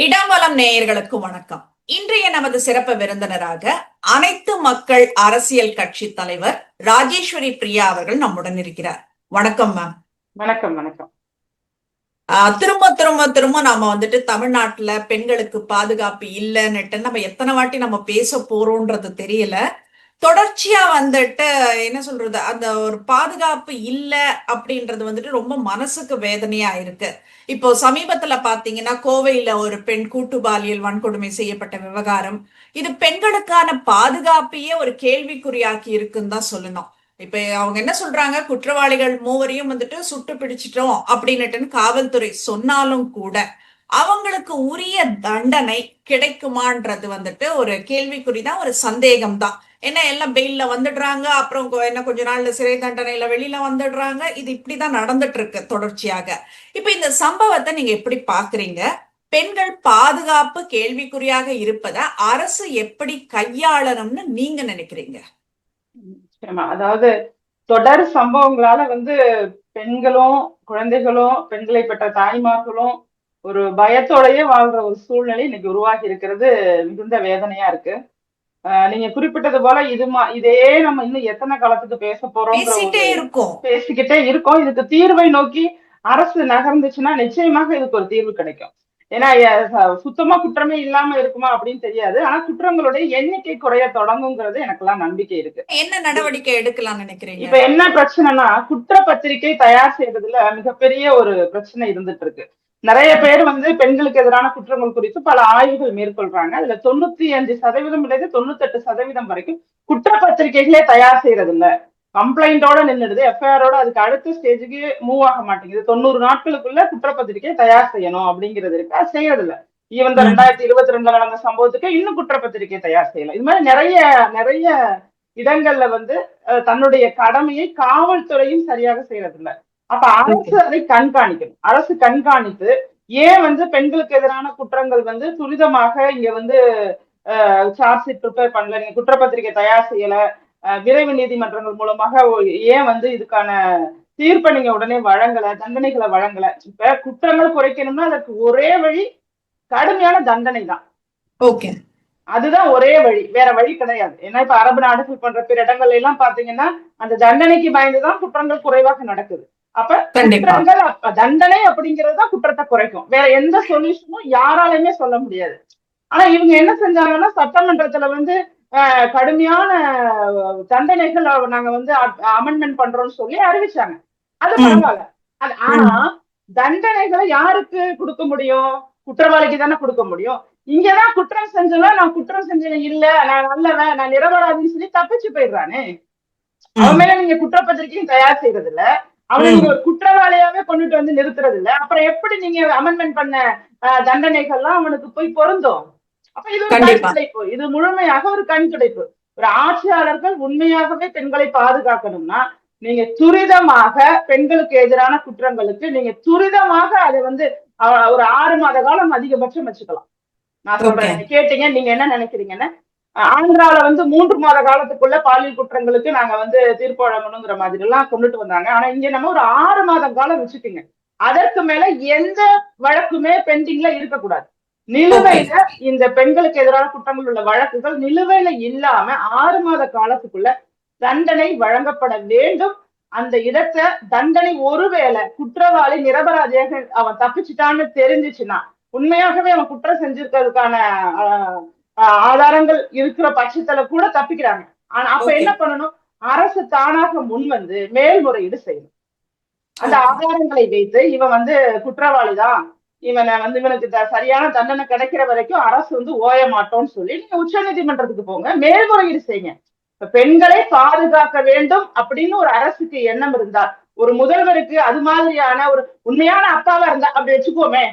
இடம்பலம் நேயர்களுக்கு வணக்கம். இன்றைய நமது சிறப்பு விருந்தினராக அனைத்து மக்கள் அரசியல் கட்சி தலைவர் ராஜேஸ்வரி பிரியா அவர்கள் நம்முடன் இருக்கிறார். வணக்கம் மேம் வணக்கம் வணக்கம். ஆஹ் திரும்ப திரும்ப திரும்ப நாம வந்துட்டு தமிழ்நாட்டுல பெண்களுக்கு பாதுகாப்பு இல்லைன்னுட்டு நம்ம எத்தனை வாட்டி நம்ம பேச போறோம்ன்றது தெரியல. தொடர்ச்சியா வந்துட்டு என்ன சொல்றது அந்த ஒரு பாதுகாப்பு இல்லை அப்படின்றது வந்துட்டு ரொம்ப மனசுக்கு வேதனையா இருக்கு. இப்போ சமீபத்துல பாத்தீங்கன்னா கோவையில ஒரு பெண் கூட்டு பாலியல் வன்கொடுமை செய்யப்பட்ட விவகாரம். இது பெண்களுக்கான பாதுகாப்பையே ஒரு கேள்விக்குறியாக்கி இருக்குன்னு தான் சொல்லணும். இப்ப அவங்க என்ன சொல்றாங்க குற்றவாளிகள் மூவரையும் வந்துட்டு சுட்டு பிடிச்சிட்டோம் அப்படின்னுட்டுன்னு காவல்துறை சொன்னாலும் கூட அவங்களுக்கு உரிய தண்டனை கிடைக்குமான்றது வந்துட்டு ஒரு கேள்விக்குறிதான் ஒரு சந்தேகம் தான் என்ன எல்லாம் பெயில்ல வந்துடுறாங்க அப்புறம் என்ன கொஞ்ச நாள்ல சிறை தண்டனையில வெளியில வந்துடுறாங்க. இது இப்படிதான் நடந்துட்டு இருக்கு தொடர்ச்சியாக. இப்ப இந்த சம்பவத்தை நீங்க எப்படி பாக்குறீங்க? பெண்கள் பாதுகாப்பு கேள்விக்குறியாக இருப்பதை அரசு எப்படி கையாளணும்னு நீங்க நினைக்கிறீங்க? அதாவது தொடர் சம்பவங்களால வந்து பெண்களும் குழந்தைகளும் பெண்களை பெற்ற தாய்மார்களும் ஒரு பயத்தோடயே வாழ்ற ஒரு சூழ்நிலை இன்னைக்கு உருவாகி இருக்கிறது மிகுந்த வேதனையா இருக்கு. நீங்க குறிப்பிட்டது போல இது இதே நம்ம இன்னும் எத்தனை காலத்துக்கு பேச இருக்கோம். பேசிக்கிட்டே இருக்கோம். இதுக்கு தீர்வை நோக்கி அரசு நகர்ந்துச்சுன்னா நிச்சயமாக இதுக்கு ஒரு தீர்வு கிடைக்கும். ஏன்னா சுத்தமா குற்றமே இல்லாம இருக்குமா அப்படின்னு தெரியாது. ஆனா குற்றங்களுடைய எண்ணிக்கை குறைய தொடங்குங்கிறது எனக்கெல்லாம் நம்பிக்கை இருக்கு. என்ன நடவடிக்கை எடுக்கலாம்னு நினைக்கிறீங்க? இப்ப என்ன பிரச்சனைனா குற்றப்பத்திரிகை தயார் செய்யறதுல மிகப்பெரிய ஒரு பிரச்சனை இருந்துட்டு இருக்கு. நிறைய பேர் வந்து பெண்களுக்கு எதிரான குற்றங்கள் குறித்து பல ஆய்வுகள் மேற்கொள்றாங்க. அதுல தொண்ணூத்தி அஞ்சு சதவீதம் இல்லது தொண்ணூத்தெட்டு சதவீதம் வரைக்கும் குற்றப்பத்திரிகைகளே தயார் செய்யறது இல்ல கம்ப்ளைண்டோட நின்னுடுது. எஃப்ஐஆரோட அதுக்கு அடுத்த ஸ்டேஜுக்கு மூவ் ஆக மாட்டேங்குது. தொண்ணூறு நாட்களுக்குள்ள குற்றப்பத்திரிகை தயார் செய்யணும் அப்படிங்கிறது இருக்கு. அது செய்யறது இல்ல ஈவன் ம். ரெண்டாயிரத்தி இருபத்தி ரெண்டுல நடந்த சம்பவத்துக்கு இன்னும் குற்றப்பத்திரிகை தயார் செய்யல. இது மாதிரி நிறைய நிறைய இடங்கள்ல வந்து தன்னுடைய கடமையை காவல்துறையும் சரியாக செய்யறது இல்ல அப்ப அரசு அதை கண்காணிக்கணும். அரசு கண்காணித்து ஏன் வந்து பெண்களுக்கு எதிரான குற்றங்கள் வந்து துரிதமாக இங்க வந்து சார்ஜ் ஷீட் ப்ரிப்பேர் பண்ணல நீங்க குற்றப்பத்திரிகை தயார் செய்யல விரைவு நீதிமன்றங்கள் மூலமாக ஏன் வந்து இதுக்கான தீர்ப்பை நீங்க உடனே வழங்கல தண்டனைகளை வழங்கல? இப்ப குற்றங்கள் குறைக்கணும்னா அதற்கு ஒரே வழி கடுமையான தண்டனை தான். ஓகே அதுதான் ஒரே வழி வேற வழி கிடையாது. ஏன்னா இப்ப அரபு நாடுகள் போன்ற பிற இடங்கள்ல எல்லாம் பாத்தீங்கன்னா அந்த தண்டனைக்கு பயந்துதான் குற்றங்கள் குறைவாக நடக்குது. அப்ப குற்றங்கள் தண்டனை அப்படிங்கிறது தான் குற்றத்தை குறைக்கும். வேற எந்த சொல்யூஷனும் யாராலையுமே சொல்ல முடியாது. ஆனா இவங்க என்ன செஞ்சாங்கன்னா சட்டமன்றத்துல வந்து கடுமையான தண்டனைகள் நாங்க வந்து அமெண்ட்மெண்ட் பண்றோம்னு சொல்லி அறிவிச்சாங்க. அது. பரவாயில்ல. அது ஆனா தண்டனைகளை யாருக்கு கொடுக்க முடியும்? குற்றவாளிக்கு தானே கொடுக்க முடியும்? இங்கதான் குற்றம் செஞ்சனா நான் குற்றம் செஞ்சேன் இல்ல நான் நல்லவன் நான் நிரபராதின்னு சொல்லி தப்பிச்சு போயிடுறானே. அவன் மேல நீங்க குற்றப்பத்திரிக்கையும் தயார் செய்யறது இல்ல ஒரு குற்றவாளியாவே கொண்டுட்டு வந்து நிறுத்துறது இல்ல அப்புறம் எப்படி நீங்க அமெண்ட்மெண்ட் பண்ண தண்டனைகள்லாம் அவனுக்கு போய் பொருந்தும்? அப்ப இது ஒரு. கண்துடைப்பு இது முழுமையாக ஒரு கண்துடைப்பு ஒரு ஆட்சியாளர்கள் உண்மையாகவே பெண்களை பாதுகாக்கணும்னா நீங்க துரிதமாக பெண்களுக்கு எதிரான குற்றங்களுக்கு நீங்க துரிதமாக அதை வந்து ஒரு ஆறு மாத காலம் அதிகபட்சம் வச்சுக்கலாம். நான் சொல்றேன். கேட்டீங்க நீங்க என்ன நினைக்கிறீங்கன்னு ஆந்திரால வந்து மூன்று மாத காலத்துக்குள்ள பாலியல் குற்றங்களுக்கு நாங்க வந்து தீர்ப்பு வழங்கணுங்கிற மாதிரி எல்லாம் கொண்டுட்டு வந்தாங்க. ஆனா இங்க நம்ம ஒரு ஆறு மாத காலம் வச்சுக்கோங்க. அதற்கு மேல எந்த வழக்குமே பெண்டிங்ல இருக்கக்கூடாது. நிலுவையில இந்த பெண்களுக்கு எதிரான குற்றங்கள் உள்ள வழக்குகள் நிலுவையில இல்லாம ஆறு மாத காலத்துக்குள்ள தண்டனை வழங்கப்பட வேண்டும். அந்த இடத்தை தண்டனை ஒருவேளை குற்றவாளி நிரபராதியாக அவன் தப்பிச்சிட்டான்னு தெரிஞ்சுச்சுன்னா உண்மையாகவே அவன் குற்றம் செஞ்சிருக்கிறதுக்கான ஆதாரங்கள் இருக்கிற பட்சத்துல கூட தப்பிக்கிறாங்க. ஆனா அப்ப. என்ன பண்ணணும்? அரசு தானாக முன் வந்து மேல்முறையீடு செய்யணும். அந்த. ஆதாரங்களை வைத்து இவன் வந்து குற்றவாளிதான் இவனை வந்து இவனுக்கு சரியான தண்டனை கிடைக்கிற வரைக்கும் அரசு வந்து ஓய மாட்டோம்னு சொல்லி நீங்க உச்ச நீதிமன்றத்துக்கு போங்க. மேல்முறையீடு செய்யுங்க. இப்ப பெண்களை பாதுகாக்க வேண்டும் அப்படின்னு ஒரு அரசுக்கு எண்ணம் இருந்தால் ஒரு முதல்வருக்கு அது மாதிரியான ஒரு உண்மையான அப்பாவா இருந்தா அப்படி வச்சுக்கோமே.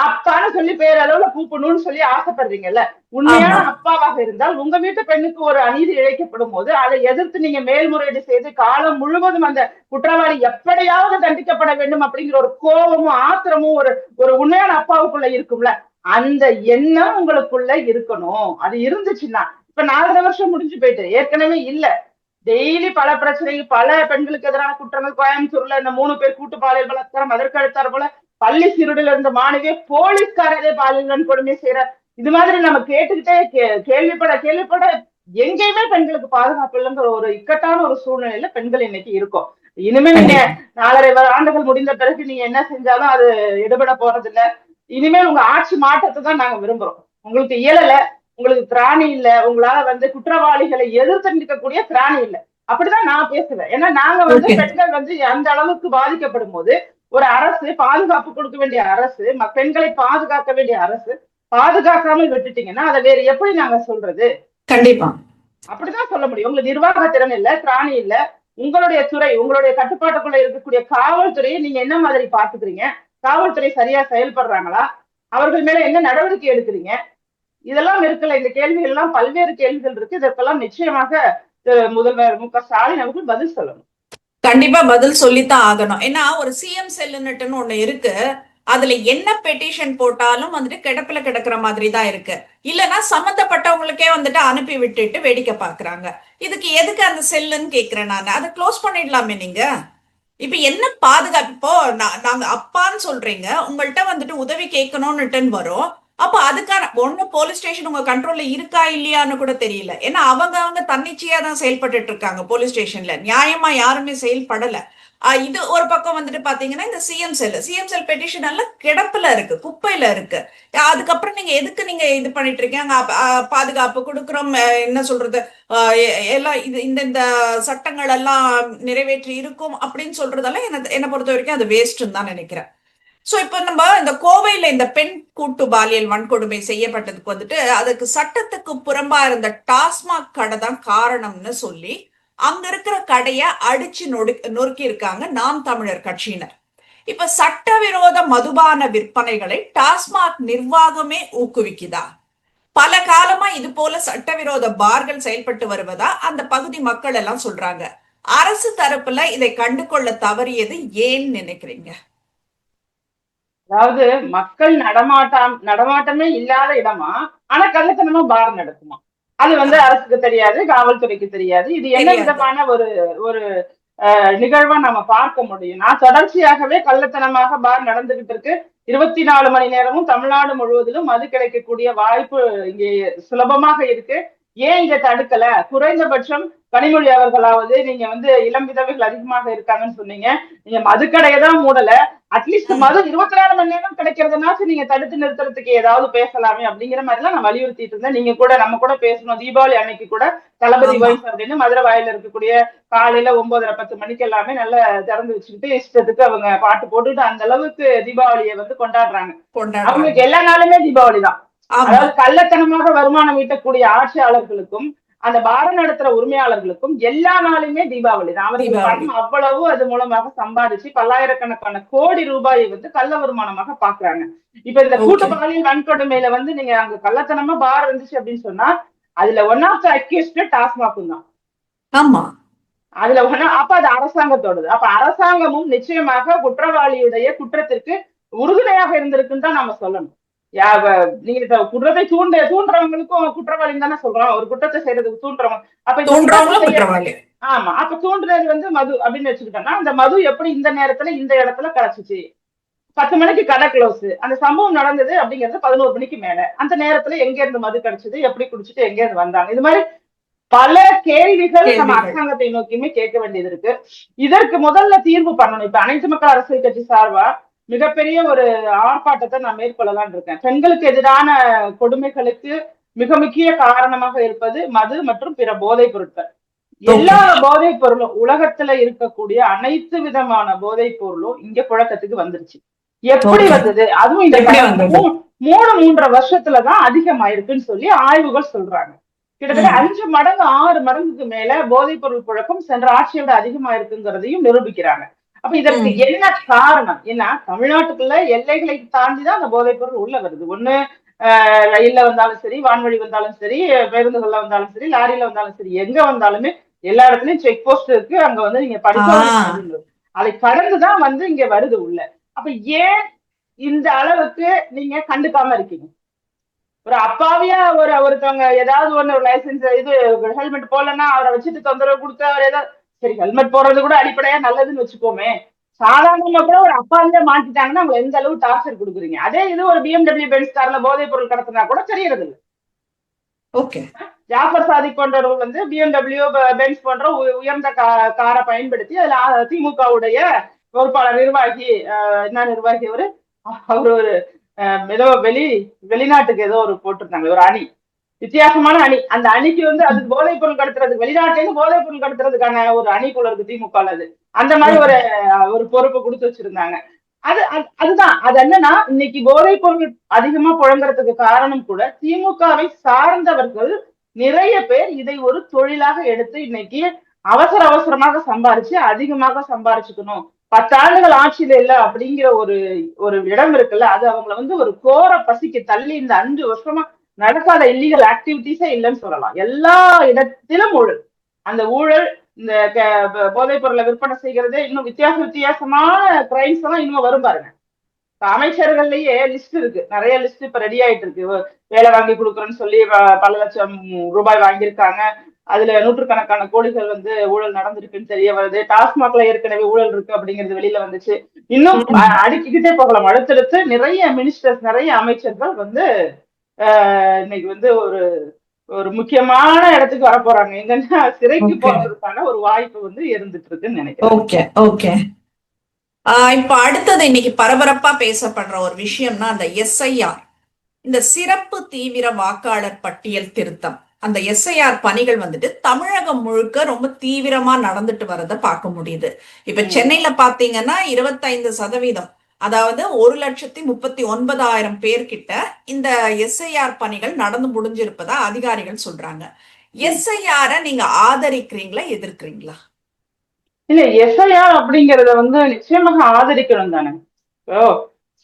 அப்பான்னு சொல்லி பேரளவுல கூப்பிடணும்னு சொல்லி ஆசைப்படுறீங்கல்ல? உண்மையான. அப்பாவாக இருந்தால் உங்க வீட்டு பெண்ணுக்கு ஒரு அநீதி இழைக்கப்படும் போது அதை எதிர்த்து நீங்க மேல்முறையீடு செய்து காலம் முழுவதும் அந்த குற்றவாளி எப்படியாவது தண்டிக்கப்பட வேண்டும் அப்படிங்கிற ஒரு கோபமும் ஆத்திரமும் ஒரு ஒரு உண்மையான அப்பாவுக்குள்ள இருக்கும்ல? அந்த எண்ணம் உங்களுக்குள்ள இருக்கணும். அது இருந்துச்சுன்னா இப்ப நாலரை வருஷம் முடிஞ்சு போயிட்டு ஏற்கனவே இல்ல. டெய்லி பல பிரச்சனைகள் பல பெண்களுக்கு எதிரான குற்றங்கள் கோயம்புத்தூர்ல இந்த மூணு பேர் கூட்டு பாலியல் பலாத்காரம் அதற்கு அடுத்தார் போல பள்ளி சிறுடில இருந்த மாணவியை போலீஸ்காரரே பாலியல் வன்கொடுமை செய்யற. இது மாதிரி நம்ம கேட்டுக்கிட்டே கே- கேள்விப்பட கேள்விப்பட எங்கேயுமே பெண்களுக்கு பாதுகாப்பு இல்லைங்கிற ஒரு இக்கட்டான ஒரு சூழ்நிலையில பெண்கள் இன்னைக்கு இருக்கும். இனிமே நீங்க நாலரை ஆண்டுகள் முடிந்த பிறகு நீங்க என்ன செஞ்சாலும் அது எடுபட போறது இல்ல இனிமேல் உங்க ஆட்சி மாற்றத்தை தான் நாங்க விரும்புறோம். உங்களுக்கு இயலல உங்களுக்கு திராணி இல்ல உங்களால வந்து குற்றவாளிகளை எதிர்த்து நிற்கக்கூடிய திராணி இல்ல. அப்படிதான் நான் பேசுவேன். ஏன்னா நாங்க வந்து. பெண்கள் வந்து அந்த அளவுக்கு பாதிக்கப்படும் போது ஒரு அரசு பாதுகாப்பு கொடுக்க வேண்டிய அரசு பெண்களை பாதுகாக்க வேண்டிய அரசு பாதுகாக்காமல் விட்டுட்டீங்கன்னா அதை வேற எப்படி நாங்க சொல்றது? கண்டிப்பா. அப்படிதான் சொல்ல முடியும். உங்களுக்கு நிர்வாக திறன் இல்ல திராணி இல்ல உங்களுடைய துறை உங்களுடைய கட்டுப்பாட்டுக்குள்ள இருக்கக்கூடிய காவல்துறையை நீங்க என்ன மாதிரி பாத்துக்கிறீங்க காவல்துறை சரியா செயல்படுறாங்களா? அவர்கள் மேல என்ன நடவடிக்கை எடுக்கிறீங்க? இதெல்லாம் இருக்குல்ல இந்த கேள்விகள் எல்லாம் பல்வேறு கேள்விகள் இருக்கு. இதற்கெல்லாம் நிச்சயமாக முதல்வர் மு க ஸ்டாலின் அவர்கள் பதில் சொல்லணும். கண்டிப்பா பதில் சொல்லித்தான் ஆகணும். ஏன்னா ஒரு சிஎம் செல்லுன்னுட்டுன்னு ஒண்ணு இருக்கு. அதுல என்ன பெட்டிஷன் போட்டாலும் வந்துட்டு கிடப்புல கிடக்குற மாதிரி தான் இருக்கு. இல்லைன்னா சம்மந்தப்பட்டவங்களுக்கே வந்துட்டு அனுப்பி விட்டுட்டு வேடிக்கை பாக்குறாங்க. இதுக்கு எதுக்கு அந்த செல்லுன்னு கேக்குறேன் நான்? அதை க்ளோஸ் பண்ணிடலாமே நீங்க? இப்ப என்ன பாதுகாப்பு? இப்போ நாங்க அப்பான்னு சொல்றீங்க. உங்கள்கிட்ட வந்துட்டு உதவி கேட்கணும்னுட்டுன்னு வரும். அப்ப அதுக்கான ஒண்ணு போலீஸ் ஸ்டேஷன் உங்க கண்ட்ரோல்ல இருக்கா இல்லையான்னு கூட தெரியல. ஏன்னா அவங்க அவங்க தன்னிச்சையா தான் செயல்பட்டு இருக்காங்க போலீஸ் ஸ்டேஷன்ல நியாயமா யாருமே செயல்படல. இது ஒரு பக்கம் வந்துட்டு பாத்தீங்கன்னா இந்த CM cell CM cell petition எல்லாம் கிடப்புல இருக்கு குப்பையில இருக்கு. அதுக்கப்புறம் நீங்க எதுக்கு நீங்க இது பண்ணிட்டு இருக்கீங்க? பாதுகாப்பு கொடுக்குறோம் என்ன சொல்றது? எ- எல்லாம் இது இந்த இந்த சட்டங்கள் எல்லாம் நிறைவேற்றி இருக்கும் அப்படின்னு சொல்றதெல்லாம் என்ன என்னை பொறுத்த வரைக்கும் அது வேஸ்ட்னு தான் நினைக்கிறேன். சோ இப்போ நம்ம இந்த கோவையில இந்த பெண் கூட்டு பாலியல் வன்கொடுமை செய்யப்பட்டதுக்கு வந்துட்டு அதுக்கு சட்டத்துக்கு புறம்பா இருந்த டாஸ்மாக் கடை தான் காரணம்னு சொல்லி அங்க இருக்கிற கடைய அடிச்சு நொடு நொறுக்கி இருக்காங்க நாம் தமிழர் கட்சியினர். இப்ப சட்டவிரோத மதுபான விற்பனைகளை டாஸ்மாக் நிர்வாகமே ஊக்குவிக்குதா? பல காலமா இது போல சட்டவிரோத பார்கள் செயல்பட்டு வருவதா? அந்த பகுதி மக்கள் எல்லாம் சொல்றாங்க. அரசு தரப்புல இதை கண்டுகொள்ள தவறியது ஏன்னு நினைக்கிறீங்க? அதாவது மக்கள் நடமாட்டம் நடமாட்டமே இல்லாத இடமா ஆனா கள்ளத்தனமா பார் நடக்குமா? அது வந்து அரசுக்கு தெரியாது காவல்துறைக்கு தெரியாது. இது என்ன. விதமான ஒரு ஒரு அஹ், நிகழ்வா நம்ம பார்க்க முடியும். நான் தொடர்ச்சியாகவே கள்ளத்தனமாக பார் நடந்துகிட்டு இருக்கு. இருபத்தி நாலு மணி நேரமும் தமிழ்நாடு முழுவதிலும் மது கிடைக்கக்கூடிய வாய்ப்பு இங்கே சுலபமாக இருக்கு. ஏன் இங்க தடுக்கல? குறைந்தபட்சம் கனிமொழி அவர்களாவது நீங்க வந்து இளம் விதவைகள் அதிகமாக இருக்காங்கன்னு சொன்னீங்க. நீங்க மதுக்கடையை தான் மூடல. அட்லீஸ்ட். மது இருபத்தி நாலு மணி நேரம் கிடைக்கிறதுனாச்சும் நீங்க தடுத்து நிறுத்துறதுக்கு ஏதாவது பேசலாமே அப்படிங்கிற மாதிரி எல்லாம் நான் வலியுறுத்திட்டு இருந்தேன். நீங்க கூட நம்ம கூட பேசணும். தீபாவளி அன்னைக்கு கூட தளபதி. வைஸ் அப்படின்னு மதுரை வாயில இருக்கக்கூடிய காலையில ஒன்பதரை பத்து மணிக்கு எல்லாமே நல்லா திறந்து வச்சுக்கிட்டு இஷ்டத்துக்கு அவங்க பாட்டு போட்டுட்டு அந்த அளவுக்கு தீபாவளியை வந்து கொண்டாடுறாங்க. அவங்களுக்கு எல்லா நாளுமே தீபாவளி தான் அதாவது கள்ளத்தனமாக வருமானம் ஈட்டக்கூடிய ஆட்சியாளர்களுக்கும் அந்த பாரம் நடத்துற உரிமையாளர்களுக்கும் எல்லா நாளுமே தீபாவளி தான். அவருக்கு அவ்வளவு அது மூலமாக சம்பாதிச்சு பல்லாயிரக்கணக்கான கோடி ரூபாயை வந்து கள்ள வருமானமாக பாக்குறாங்க இப்ப இந்த. கூட்டு பாலியல் வன்கொடுமையில வந்து நீங்க அங்க கள்ளத்தனமா பார் இருந்துச்சு அப்படின்னு சொன்னா அதுல ஒன் ஆஃப் த அக்யூஸ்ட் டாஸ்மாகும் தான். ஆமா. அதுல ஒண்ணு அப்ப அது அரசாங்கத்தோடது. அப்ப அரசாங்கமும் நிச்சயமாக குற்றவாளியுடைய குற்றத்திற்கு உறுதுணையாக இருந்திருக்குன்னு தான் நாம சொல்லணும். நீங்க குற்றத்தை தூண்ட தூண்டுறவங்களுக்கும் குற்றவாளின்னு தானே சொல்றோம். ஒரு குற்றத்தை செய்யறதுக்கு தூண்டுறவங்க. அப்ப குற்றவாளி. ஆமா. அப்ப தூண்டுறது வந்து மது அப்படின்னு வச்சுக்கிட்டோம்னா அந்த மது எப்படி இந்த நேரத்துல இந்த இடத்துல கிடைச்சிச்சு பத்து மணிக்கு கடை க்ளோஸ் அந்த சம்பவம் நடந்தது அப்படிங்கிறது பதினோரு மணிக்கு மேல. அந்த நேரத்துல எங்க இருந்து மது கிடைச்சது எப்படி குடிச்சிட்டு எங்க இருந்து வந்தாங்க? இது மாதிரி பல கேள்விகள் நம்ம. அரசாங்கத்தை நோக்கியுமே கேட்க வேண்டியது இருக்கு. இதற்கு முதல்ல தீர்வு பண்ணணும். இப்ப அனைத்து மக்கள் அரசியல் கட்சி சார்பா மிகப்பெரிய ஒரு ஆர்ப்பாட்டத்தை நான் மேற்கொள்ளலாம்னு இருக்கேன். பெண்களுக்கு எதிரான கொடுமைகளுக்கு மிக முக்கிய காரணமாக இருப்பது மது மற்றும் பிற போதைப் பொருட்கள். எல்லா போதைப் பொருளும் உலகத்துல இருக்கக்கூடிய அனைத்து விதமான போதைப் பொருளும் இங்க புழக்கத்துக்கு வந்துருச்சு. எப்படி. வந்தது? அதுவும் இந்த மூணு மூன்றரை வருஷத்துலதான் அதிகமாயிருக்குன்னு சொல்லி ஆய்வுகள் சொல்றாங்க. கிட்டத்தட்ட. அஞ்சு மடங்கு ஆறு மடங்குக்கு மேல போதைப் பொருள் புழக்கம் சென்ற ஆட்சியை விட அதிகமாயிருக்குங்கிறதையும் நிரூபிக்கிறாங்க. அப்ப இதற்கு. என்ன காரணம் ஏன்னா தமிழ்நாட்டுக்குள்ள எல்லைகளை தாண்டிதான் அந்த போதைப் பொருள் உள்ள வருது ஒண்ணு ரயில்ல வந்தாலும் சரி வான்வழி வந்தாலும் சரி பேருந்துகள்ல வந்தாலும் சரி லாரியில வந்தாலும் சரி எங்க வந்தாலுமே எல்லா இடத்துலயும் செக் போஸ்ட் இருக்கு அங்க வந்து நீங்க. பண்ணணும். அதை கடந்துதான் வந்து இங்க வருது உள்ள அப்ப ஏன் இந்த அளவுக்கு நீங்க கண்டுக்காம இருக்கீங்க ஒரு அப்பாவியா ஒரு ஒருத்தவங்க ஏதாவது ஒண்ணு ஒரு லைசன்ஸ் இது ஹெல்மெட் போடலன்னா அவரை வச்சுட்டு தொந்தரவு கொடுத்து அவர் ஏதாவது சரி ஹெல்மெட் போடுறது கூட அடிப்படையா நல்லதுன்னு வச்சுக்கோமே. சாதாரணமா கூட ஒரு அப்பாவிலே மாட்டிட்டாங்கன்னா அவங்க எந்த அளவு டார்ச்சர் கொடுக்குறீங்க? அதே இது ஒரு பிஎம்டபிள்யூ பென்ஸ் கார்ல போதைப் பொருள் கடத்தினா கூட தெரியறது இல்ல ஓகே ஜாஃபர் சாதிக் போன்றவர்கள் வந்து பிஎம்டபிள்யூ பென்ஸ் போன்ற உயர்ந்த காரை பயன்படுத்தி அதுல திமுகவுடைய பொறுப்பாளர் நிர்வாகி என்ன நிர்வாகி அவரு அவர் ஒரு ஏதோ வெளி வெளிநாட்டுக்கு ஏதோ ஒரு போட்டிருந்தாங்க ஒரு அணி. வித்தியாசமான அணி. அந்த அணிக்கு வந்து அது போதைப் பொருள் கடத்துறது வெளிநாட்டுல இருந்து போதைப் பொருள் கடத்துறதுக்கான ஒரு அணி போல இருக்கு திமுக அது. அந்த மாதிரி ஒரு ஒரு பொறுப்பு கொடுத்து வச்சிருந்தாங்க. அது அதுதான். அது என்னன்னா இன்னைக்கு போதைப் பொருள் அதிகமா புழங்குறதுக்கு காரணம் கூட திமுகவை சார்ந்தவர்கள் நிறைய பேர் இதை ஒரு தொழிலாக எடுத்து இன்னைக்கு அவசர அவசரமாக சம்பாரிச்சு அதிகமாக சம்பாரிச்சுக்கணும். பத்தாண்டுகள் ஆட்சியில இல்ல அப்படிங்கிற ஒரு ஒரு இடம் இருக்குல்ல அது அவங்கள வந்து ஒரு கோர பசிக்கு தள்ளி இந்த அஞ்சு வருஷமா நடக்காத இல்லீகல் ஆக்டிவிட்டிஸே இல்லைன்னு சொல்லலாம். எல்லா இடத்திலும் ஊழல். அந்த ஊழல் இந்த போதைப் பொருளை விற்பனை செய்யறது இன்னும் வித்தியாச வித்தியாசமான கிரைம்ஸ் எல்லாம் இன்னும் வரும் பாருங்க. அமைச்சர்கள்லயே லிஸ்ட் இருக்கு. நிறைய லிஸ்ட் இப்ப ரெடி ஆயிட்டு இருக்கு. வேலை வாங்கி கொடுக்குறேன்னு சொல்லி பல லட்சம் ரூபாய் வாங்கியிருக்காங்க. அதுல நூற்றுக்கணக்கான கோடிகள் வந்து ஊழல் நடந்திருக்குன்னு தெரிய வருது. டாஸ்மாக்ல ஏற்கனவே ஊழல் இருக்கு அப்படிங்கிறது வெளியில வந்துச்சு. இன்னும் அடுக்கிக்கிட்டே போகலாம். அடுத்தடுத்து நிறைய மினிஸ்டர்ஸ் நிறைய அமைச்சர்கள் வந்து இன்னைக்கு வந்து ஒரு ஒரு முக்கியமான இடத்துக்கு வர போறாங்க. எங்கன்னா சிறைக்கு. போறதுக்கான ஒரு வாய்ப்பு வந்து இருந்துட்டு இருக்குன்னு நினைக்கிறேன் ஓகே ஓகே இப்ப அடுத்தது இன்னைக்கு பரபரப்பா பேசப்படுற ஒரு விஷயம்னா அந்த எஸ்ஐஆர். இந்த சிறப்பு தீவிர வாக்காளர் பட்டியல் திருத்தம். அந்த எஸ்ஐஆர் பணிகள் வந்துட்டு தமிழகம் முழுக்க ரொம்ப தீவிரமா நடந்துட்டு வரதை பார்க்க முடியுது. இப்ப. சென்னையில பாத்தீங்கன்னா இருபத்தைந்து சதவீதம் அதாவது ஒரு லட்சத்தி முப்பத்தி ஒன்பதாயிரம் பேர்கிட்ட இந்த எஸ்ஐஆர் பணிகள் நடந்து முடிஞ்சிருப்பதா அதிகாரிகள் சொல்றாங்க. எஸ்ஐஆர நீங்க ஆதரிக்கிறீங்களா எதிர்க்கிறீங்களா? இல்ல எஸ்ஐஆர் அப்படிங்கறத வந்து நிச்சயமாக ஆதரிக்கணும் தானே. ஓ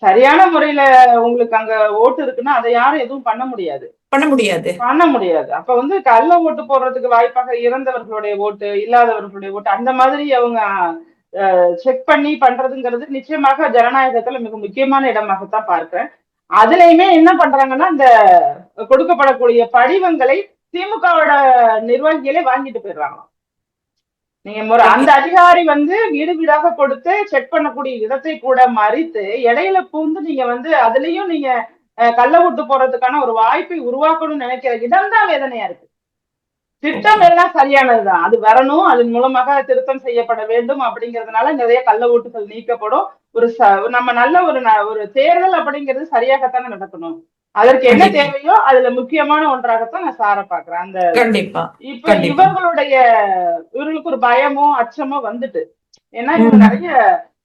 சரியான முறையில உங்களுக்கு அங்க ஓட்டு இருக்குன்னா அதை யாரும் எதுவும் பண்ண முடியாது. பண்ண முடியாது. பண்ண முடியாது. அப்ப வந்து கள்ள ஓட்டு போடுறதுக்கு வாய்ப்பாக இறந்தவர்களுடைய ஓட்டு இல்லாதவர்களுடைய ஓட்டு அந்த மாதிரி அவங்க செக் பண்ணி பண்றதுங்கிறது நிச்சயமாக ஜனநாயகத்துல மிக முக்கியமான இடமாகத்தான் பார்க்கிறேன். அதுலயுமே என்ன பண்றாங்கன்னா இந்த கொடுக்கப்படக்கூடிய படிவங்களை திமுகவோட நிர்வாகிகளே வாங்கிட்டு போயிடுறாங்க நீங்க அந்த அதிகாரி வந்து வீடு வீடாக கொடுத்து செக் பண்ணக்கூடிய இடத்தை கூட மறித்து இடையில பூந்து நீங்க வந்து அதுலயும் நீங்க அஹ், கள்ள விட்டு போறதுக்கான ஒரு வாய்ப்பை உருவாக்கணும்னு நினைக்கிற இடம் தான் வேதனையா இருக்கு. திட்டம் எல்லாம் சரியானதுதான் அது வரணும் அதன் மூலமாக திருத்தம் செய்யப்பட வேண்டும் அப்படிங்கறதுனால நிறைய கள்ள ஓட்டுகள் நீக்கப்படும் ஒரு நம்ம நல்ல ஒரு ஒரு தேர்தல் அப்படிங்கிறது சரியாகத்தானே நடக்கணும் அதற்கு என்ன. தேவையோ அதுல முக்கியமான ஒன்றாகத்தான் நான் சார பாக்குறேன் அந்த கண்டிப்பா இப்ப. இவர்களுடைய இவர்களுக்கு ஒரு பயமோ அச்சமோ வந்துட்டு ஏன்னா இவங்க. நிறைய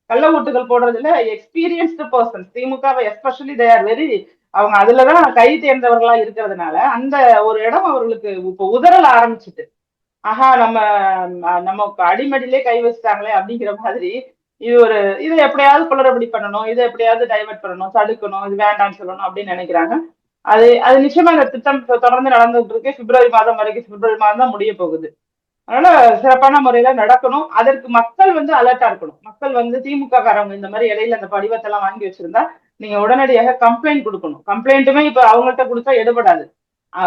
கள்ள ஓட்டுகள் போடுறதுல எக்ஸ்பீரியன்ஸ்டு பர்சன்ஸ் திமுகவை எஸ்பெஷலி தே ஆர் வெரி அவங்க அதுலதான் கை தேர்ந்தவர்களா இருக்கிறதுனால அந்த ஒரு இடம் அவர்களுக்கு இப்ப உதறல் ஆரம்பிச்சுட்டு ஆஹா நம்ம நம்ம அடிமடியிலே கை வச்சுட்டாங்களே அப்படிங்கிற மாதிரி இது ஒரு இதை எப்படியாவது குளறுபடி பண்ணணும் இதை எப்படியாவது டைவர்ட் பண்ணணும் தடுக்கணும் இது வேண்டாம்னு சொல்லணும் அப்படின்னு நினைக்கிறாங்க. அது அது நிச்சயமா அந்த திட்டம் தொடர்ந்து நடந்துட்டு இருக்கு பிப்ரவரி மாதம் வரைக்கும் பிப்ரவரி மாதம் தான் முடிய போகுது. அதனால சிறப்பான முறையில நடக்கணும். அதற்கு மக்கள் வந்து அலர்ட்டா இருக்கணும். மக்கள் வந்து திமுக காரவங்க இந்த மாதிரி இடையில அந்த படிவத்தை எல்லாம் வாங்கி வச்சிருந்தா நீங்க உடனடியாக கம்ப்ளைண்ட் கொடுக்கணும். கம்ப்ளைண்ட்டுமே இப்ப அவங்கள்ட்ட கொடுத்தா எடுபடாது.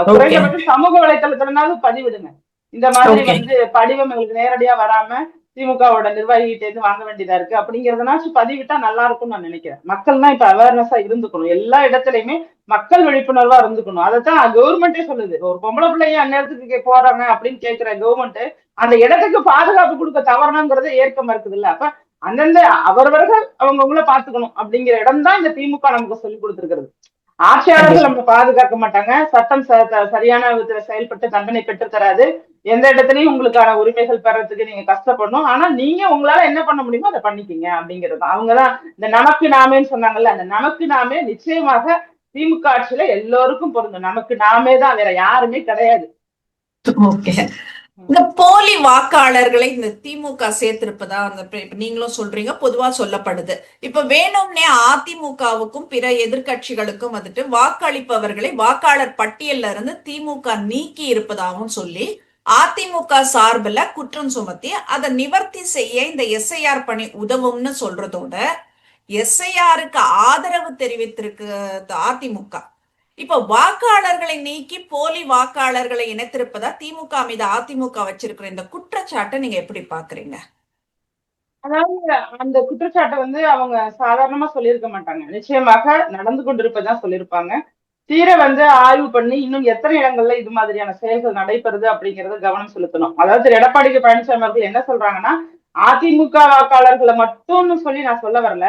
குறைந்தபட்சம் சமூக வலைத்தளத்துலனாவது பதிவிடுங்க. இந்த மாதிரி. வந்து படிவம் எங்களுக்கு நேரடியா வராம திமுகவோட நிர்வாகிகிட்ட இருந்து வாங்க வேண்டியதா இருக்கு. அப்படிங்கறதுனாச்சும் பதிவிட்டா நல்லா இருக்கும்னு நான் நினைக்கிறேன். மக்கள் தான் இப்ப அவேர்னஸா இருந்துக்கணும். எல்லா இடத்துலயுமே மக்கள் விழிப்புணர்வா இருந்துக்கணும். அதைத்தான் கவர்மெண்டே சொல்லுது. ஒரு பொம்பளை பிள்ளைங்க அந்நேரத்துக்கு போறாங்க அப்படின்னு கேட்கிற கவர்மெண்ட் அந்த இடத்துக்கு பாதுகாப்பு கொடுக்க தவறணுங்கிறத ஏற்க மறுக்குது இல்ல அப்ப அந்தந்த அவரவர்கள் அவங்கவுங்கள பாத்துக்கணும் அப்படிங்கிற இடம் தான் இந்த திமுக நமக்கு சொல்லி கொடுத்துருக்கிறது. ஆட்சியாளர்கள் நம்ம பாதுகாக்க மாட்டாங்க. சட்டம் ச- சரியான விதத்துல செயல்பட்டு தண்டனை பெற்று தராது. எந்த இடத்துலயும் உங்களுக்கான உரிமைகள் பெறதுக்கு நீங்க கஷ்டப்படணும். ஆனா நீங்க உங்களால என்ன பண்ண முடியுமோ அதை பண்ணிக்கீங்க அப்படிங்கிறது அவங்கதான் இந்த நமக்கு நாமேன்னு சொன்னாங்கல்ல அந்த நமக்கு நாமே நிச்சயமாக திமுக ஆட்சியில எல்லோருக்கும் பொருந்தும். நமக்கு நாமே தான் வேற யாருமே கிடையாது. ஓகே. இந்த போலி வாக்காளர்களை இந்த திமுக சேர்த்திருப்பதா அந்த நீங்களும் சொல்றீங்க பொதுவா சொல்லப்படுது. இப்ப வேணும்னே அதிமுகவுக்கும் பிற எதிர்க்கட்சிகளுக்கும் வந்துட்டு வாக்களிப்பவர்களை வாக்காளர் பட்டியல்ல இருந்து திமுக நீக்கி இருப்பதாகவும் சொல்லி அதிமுக சார்பில் குற்றம் சுமத்தி அதை நிவர்த்தி செய்ய இந்த எஸ்ஐஆர் பணி உதவும்னு சொல்றதோட எஸ்ஐஆருக்கு ஆதரவு தெரிவித்திருக்கு அதிமுக. இப்ப வாக்காளர்களை நீக்கி போலி வாக்காளர்களை இணைத்திருப்பதா திமுக மீது அதிமுக வச்சிருக்கிற இந்த குற்றச்சாட்டை நீங்க எப்படி பாக்குறீங்க? அதாவது அந்த குற்றச்சாட்டை வந்து அவங்க சாதாரணமா சொல்லியிருக்க மாட்டாங்க. நிச்சயமாக நடந்து கொண்டிருப்பதான் சொல்லியிருப்பாங்க. தீர வந்து ஆய்வு பண்ணி இன்னும் எத்தனை இடங்கள்ல இது மாதிரியான செயல்கள் நடைபெறுது அப்படிங்கறத கவனம் செலுத்தணும். அதாவது திரு எடப்பாடி பழனிசாமி அவர்கள் என்ன சொல்றாங்கன்னா அதிமுக வாக்காளர்களை மட்டும்னு சொல்லி நான் சொல்ல வரல.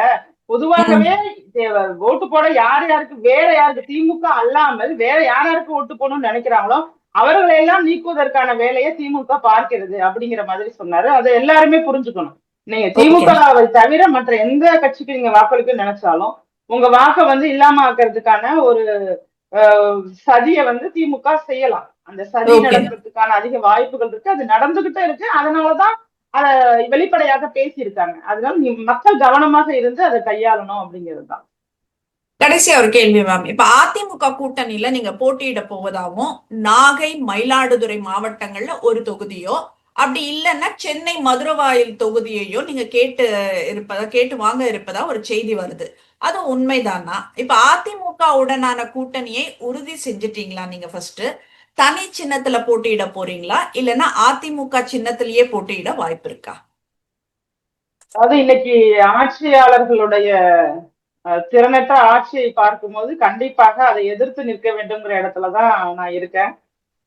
பொதுவாகவே ஓட்டு போட யார் யாருக்கு வேற யாருக்கு திமுக அல்லாமல் வேற யார் யாருக்கு ஓட்டு போடணும்னு நினைக்கிறாங்களோ அவர்களை எல்லாம் நீக்குவதற்கான வேலையை திமுக பார்க்கிறது அப்படிங்கிற மாதிரி சொன்னாரு. அதை எல்லாருமே புரிஞ்சுக்கணும். நீங்க திமுகவை தவிர மற்ற எந்த கட்சிக்கு நீங்க வாக்களிக்க நினைச்சாலும் உங்க வாக்கை வந்து இல்லாம ஆக்குறதுக்கான ஒரு சதிய வந்து திமுக செய்யலாம். அந்த சதி. நடக்கிறதுக்கான அதிக வாய்ப்புகள் இருக்கு. அது நடந்துகிட்டே இருக்கு. அதனாலதான் அத வெளிப்படையாக பேசியிருக்காங்க. அதனால நீ மக்கள் கவனமாக இருந்து அதை கையாளணும் அப்படிங்கிறது தான் கடைசியா ஒரு கேள்வி மேம். இப்ப அதிமுக கூட்டணியில நீங்க போட்டியிட போவதாகவும் நாகை மயிலாடுதுறை மாவட்டங்கள்ல ஒரு தொகுதியோ அப்படி இல்லைன்னா சென்னை மதுரவாயில் தொகுதியையோ நீங்க கேட்டு இருப்பதா கேட்டு வாங்க இருப்பதா ஒரு செய்தி வருது. அது உண்மைதானா? இப்ப அதிமுக உடனான கூட்டணியை உறுதி செஞ்சிட்டீங்களா நீங்க ஃபர்ஸ்ட் தனி சின்னத்துல போட்டியிட போறீங்களா? இல்லைன்னா அதிமுக சின்னத்திலேயே போட்டியிட வாய்ப்பு இருக்கா? அதாவது இன்னைக்கு ஆட்சியாளர்களுடைய திறனற்ற ஆட்சியை பார்க்கும்போது கண்டிப்பாக அதை எதிர்த்து நிற்க வேண்டும்ங்கிற இடத்துலதான் நான் இருக்கேன்.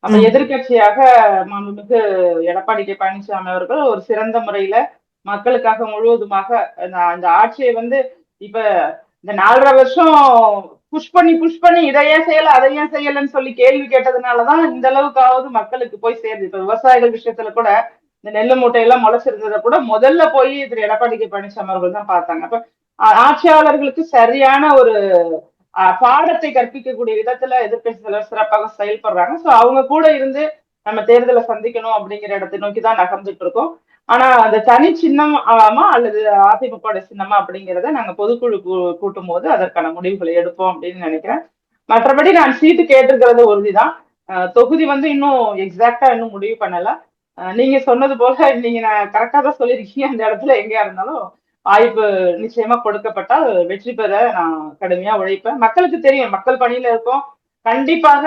அப்ப ம். எதிர்க்கட்சியாக மாண்புமிகு எடப்பாடி கே. பழனிசாமி அவர்கள் ஒரு சிறந்த முறையில மக்களுக்காக முழுவதுமாக அந்த அந்த ஆட்சியை வந்து இப்ப இந்த நாலரை வருஷம் புஷ் பண்ணி புஷ் பண்ணி இதையே செய்யல அதையே செய்யலன்னு சொல்லி கேள்வி கேட்டதுனாலதான் இந்த அளவுக்காவது மக்களுக்கு போய் சேருது. இப்ப விவசாயிகள் விஷயத்துல கூட இந்த நெல்லு மூட்டையெல்லாம் முளைச்சிருந்ததை கூட முதல்ல போய் திரு எடப்பாடி கே பழனிசாமி அவர்கள் தான் பார்த்தாங்க. அப்ப ஆட்சியாளர்களுக்கு சரியான ஒரு ஆஹ், பாடத்தை கற்பிக்கக்கூடிய விதத்துல எதிர்கட்சி தலைவர் சிறப்பாக செயல்படுறாங்க. சோ அவங்க கூட இருந்து நம்ம தேர்தலை சந்திக்கணும் அப்படிங்கிற இடத்தை நோக்கி தான் நகர்ந்துட்டு இருக்கோம். ஆனா அந்த தனி சின்னம் அல்லது அதிமுக சின்னமா அப்படிங்கிறத நாங்க பொதுக்குழு கூட்டும் போது அதற்கான முடிவுகளை எடுப்போம் அப்படின்னு நினைக்கிறேன். மற்றபடி நான் சீட்டு கேட்டிருக்கிறது உறுதிதான். தொகுதி வந்து இன்னும் எக்ஸாக்டா இன்னும் முடிவு பண்ணல. நீங்க சொன்னது போல நீங்க நான் கரெக்டா தான் சொல்லியிருக்கீங்க. அந்த இடத்துல எங்கேயா இருந்தாலும் வாய்ப்பு நிச்சயமா கொடுக்கப்பட்டால் வெற்றி பெற நான் கடுமையா உழைப்பேன். மக்களுக்கு தெரியும் மக்கள் பணியில இருக்கோம். கண்டிப்பாக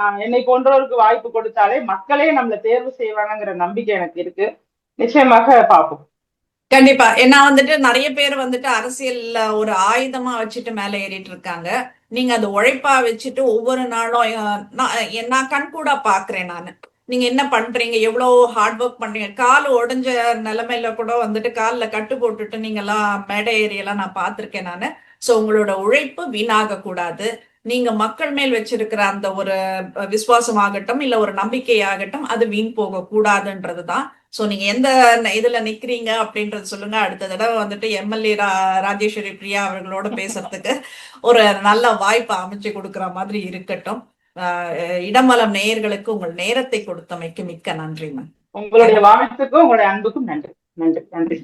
நான் என்னை போன்றவருக்கு வாய்ப்பு கொடுத்தாலே மக்களே நம்மளை தேர்வு செய்வாங்கங்கிற நம்பிக்கை எனக்கு இருக்கு. நிச்சயமாக பார்ப்போம். கண்டிப்பா. ஏன்னா வந்துட்டு நிறைய பேர் வந்துட்டு அரசியல்ல ஒரு ஆயுதமா வச்சுட்டு மேல ஏறிட்டு இருக்காங்க. நீங்க அது உழைப்பா வச்சுட்டு ஒவ்வொரு நாளும் நான் கண் கூட கண்கூடா பாக்குறேன் நானு. நீங்க என்ன பண்றீங்க? எவ்வளவு ஹார்ட் ஒர்க் பண்றீங்க? கால் உடைஞ்ச நிலைமையில கூட வந்துட்டு கால்ல கட்டு போட்டுட்டு நீங்க எல்லாம் மேடை ஏறியெல்லாம் நான் பார்த்திருக்கேன் நானு. சோ உங்களோட உழைப்பு வீணாக கூடாது நீங்க மக்கள் மேல் வச்சிருக்கிற அந்த ஒரு விசுவாசம் ஆகட்டும் இல்ல ஒரு நம்பிக்கை ஆகட்டும் அது வீண் போக கூடாதுன்றதுதான் ஸோ நீங்க எந்த இதில் இதுல நிக்கிறீங்க அப்படின்றது சொல்லுங்க. அடுத்த தடவை வந்துட்டு எம்எல்ஏ ராஜேஸ்வரி பிரியா அவர்களோட பேசுறதுக்கு ஒரு நல்ல வாய்ப்பு அமைச்சு கொடுக்குற மாதிரி இருக்கட்டும். ஆஹ் இடமலம் நேயர்களுக்கு உங்கள் நேரத்தை கொடுத்தமைக்கு மிக்க நன்றி மேம் உங்களுடைய வாழ்த்துக்கும் உங்களுடைய அன்புக்கும் நன்றி. நன்றி. நன்றி